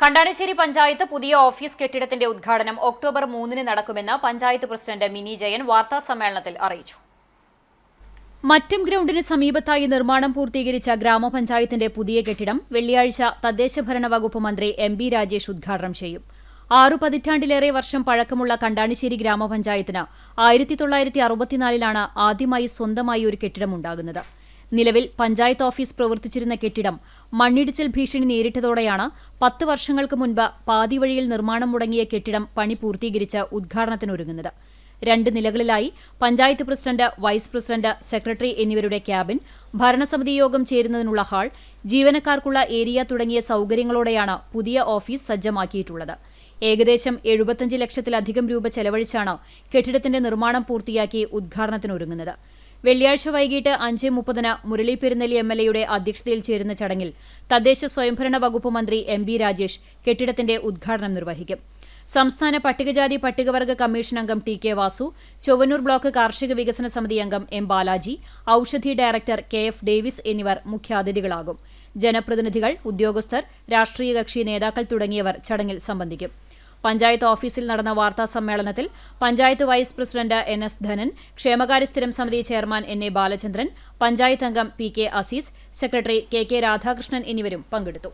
കണ്ടാണിശ്ശേരി പഞ്ചായത്ത് പുതിയ ഓഫീസ് കെട്ടിടത്തിന്റെ ഉദ്ഘാടനം ഒക്ടോബർ മൂന്നിന് നടക്കുമെന്ന് പഞ്ചായത്ത് പ്രസിഡന്റ് മിനി ജയൻ വാർത്താ സമ്മേളനത്തിൽ അറിയിച്ചു. മറ്റം ഗ്രൗണ്ടിന് സമീപത്തായി നിർമ്മാണം പൂർത്തീകരിച്ച ഗ്രാമപഞ്ചായത്തിന്റെ പുതിയ കെട്ടിടം വെള്ളിയാഴ്ച തദ്ദേശഭരണ വകുപ്പ് മന്ത്രി എം ബി രാജേഷ് ഉദ്ഘാടനം ചെയ്യും. ആറു പതിറ്റാണ്ടിലേറെ വർഷം പഴക്കമുള്ള കണ്ടാണിശ്ശേരി ഗ്രാമപഞ്ചായത്തിന് ആയിരത്തി തൊള്ളായിരത്തി അറുപത്തിനാലിലാണ് ആദ്യമായി സ്വന്തമായി ഒരു കെട്ടിടമുണ്ടാകുന്നത് നിലവിൽ പഞ്ചായത്ത് ഓഫീസ് പ്രവർത്തിച്ചിരുന്ന കെട്ടിടം മണ്ണിടിച്ചിൽ ഭീഷണി നേരിട്ടതോടെയാണ് പത്ത് വർഷങ്ങൾക്ക് മുൻപ് പാതിവഴിയിൽ നിർമ്മാണം മുടങ്ങിയ കെട്ടിടം പണി പൂർത്തീകരിച്ച് ഉദ്ഘാടനത്തിനൊരുങ്ങുന്നത്. രണ്ട് നിലകളിലായി panchayat president vice president secretary എന്നിവരുടെ ക്യാബിൻ ഭരണസമിതി യോഗം ചേരുന്നതിനുള്ള ഹാൾ ജീവനക്കാർക്കുള്ള ഏരിയ തുടങ്ങിയ സൌകര്യങ്ങളോടെയാണ് പുതിയ ഓഫീസ് സജ്ജമാക്കിയിട്ടുള്ളത്. ഏകദേശം എഴുപത്തഞ്ച് ലക്ഷത്തിലധികം രൂപ ചെലവഴിച്ചാണ് കെട്ടിടത്തിന്റെ നിർമ്മാണം പൂർത്തിയാക്കി ഉദ്ഘാടനത്തിനൊരുങ്ങുന്നത്. വെള്ളിയാഴ്ച വൈകിട്ട് അഞ്ച് മുപ്പതിന് മുരളി പെരുന്നലി എം എൽ എയുടെ അധ്യക്ഷതയിൽ ചേരുന്ന ചടങ്ങിൽ തദ്ദേശ സ്വയംഭരണ വകുപ്പ് മന്ത്രി എം ബി രാജേഷ് കെട്ടിടത്തിന്റെ ഉദ്ഘാടനം നിർവഹിക്കും. സംസ്ഥാന പട്ടികജാതി പട്ടികവർഗ കമ്മീഷൻ അംഗം T K Vasu Chowannur block കാർഷിക വികസന സമിതി അംഗം M Balaji Oushadhi director K F Davis എന്നിവർ മുഖ്യാതിഥികളാകും. ജനപ്രതിനിധികൾ ഉദ്യോഗസ്ഥർ രാഷ്ട്രീയ കക്ഷി നേതാക്കൾ തുടങ്ങിയവർ ചടങ്ങിൽ സംബന്ധിക്കും. പഞ്ചായത്ത് ഓഫീസിൽ നടന്ന വാർത്താ സമ്മേളനത്തിൽ panchayat vice president N S Dhanan ക്ഷേമകാര്യ സ്ഥിരം സമിതി chairman N A Balachandran panchayat അംഗം P K Azeez secretary K K Radhakrishnan എന്നിവരും പങ്കെടുത്തു.